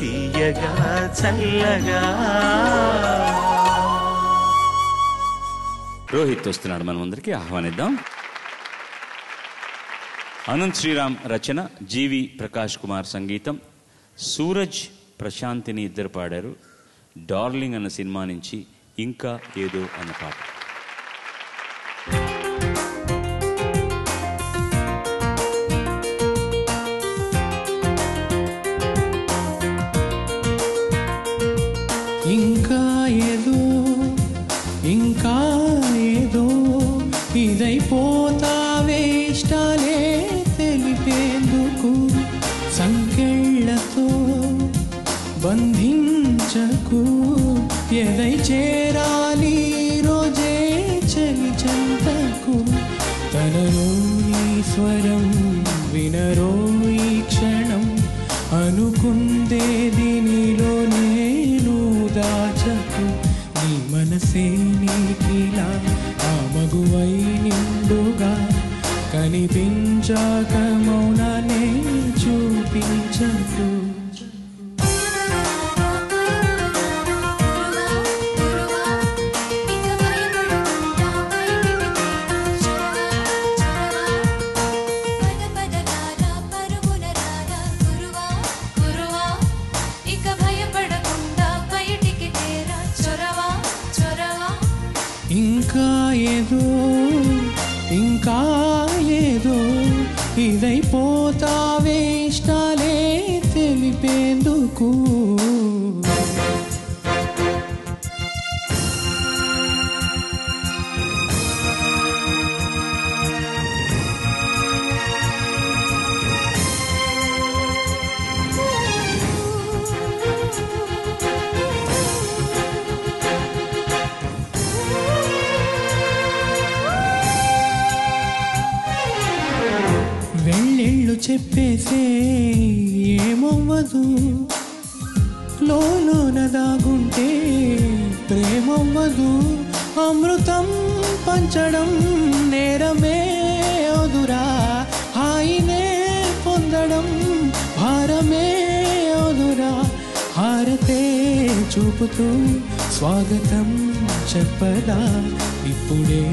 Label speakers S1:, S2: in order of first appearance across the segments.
S1: తీయగా చల్లగా.
S2: రోహిత్ వస్తున్నాడు మనం ముందరికి ఆహ్వానిద్దాం. అనంత్ శ్రీరామ్ రచన జీవి ప్రకాష్ కుమార్ సంగీతం. సూరజ్ ప్రశాంతిని ఇద్దరు పాడారు. డార్లింగ్ అన్న సినిమా నుంచి ఇంకా ఏదో అన్న పాట.
S3: ఇదైపోతావే ఇష్టాలే తెలిపేందుకు సంకెళ్ళతో బంధించకు. ఎదై చేరాలి రోజే చలి చెంతకు. తనలో ఈ స్వరం వినరో ఈ క్షణం. అనుకుందేది నీలో నేను దాచకు. నీ మనసే నీకిలా ఆ మగువై నిండుగా కనిపించాక మౌనానే చూపించకు ఇంకా ఏదో ఇంకా ఏదో ఇదైపోతా చెప్పేసే ఏమవ్వదు. లోన దాగుంటే ప్రేమవ్వదు. అమృతం పంచడం నేరమే వదురా హాయినే పొందడం భారమే వదురా హారతే చూపుతూ స్వాగతం చెప్పదా ఇప్పుడే.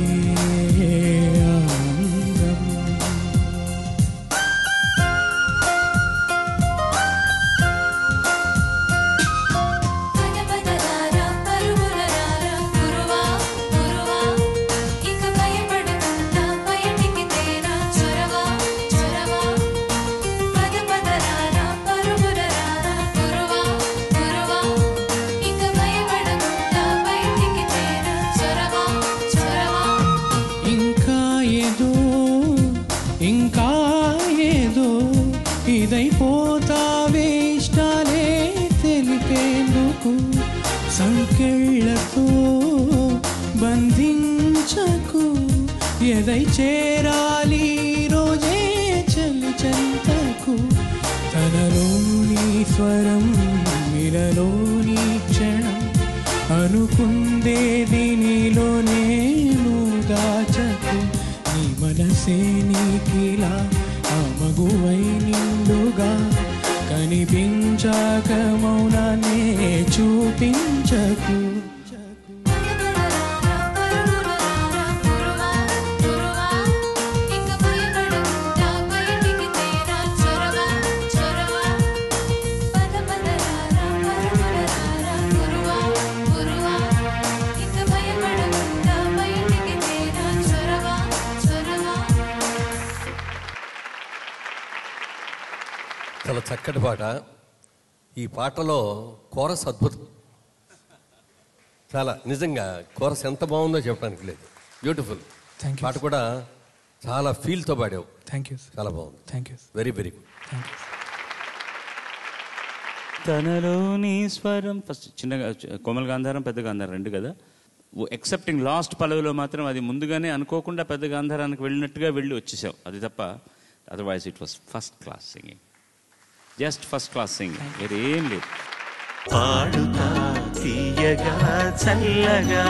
S3: ఎదై చేరాలి. రోజే చలి చెంతకు. తనలోని స్వరం మిలలోని క్షణం. అనుకుందేది నీలో నేను దాచకు నీ మనసే నీకిలా అమగువై నిండుగా. కనిపించాక మౌనాన్నే చూపించకు.
S4: చాలా చక్కటి పాట. ఈ పాటలో కోరస్ అద్భుతం. చాలా నిజంగా కోరస్ ఎంత బాగుందో చెప్పడానికి లేదు. బ్యూటిఫుల్ పాట కూడా చాలా ఫీల్తో పాడావు.
S3: థ్యాంక్ యూ
S4: చాలా బాగుంది.
S3: Thank you
S4: very very good
S3: thank you
S2: తనలోని స్వరం ఫస్ట్ చిన్నగా కోమల గాంధారం పెద్ద గాంధారం రెండు కదా? ఎక్సెప్టింగ్ లాస్ట్ పల్లవిలో మాత్రం అది ముందుగానే అనుకోకుండా పెద్ద గాంధారానికి వెళ్ళినట్టుగా వెళ్ళి వచ్చేసావు. అది తప్ప otherwise it was first class singing just first class singing వేరే ఏం లేదు
S1: పాడుతా తీయగా చల్లగా.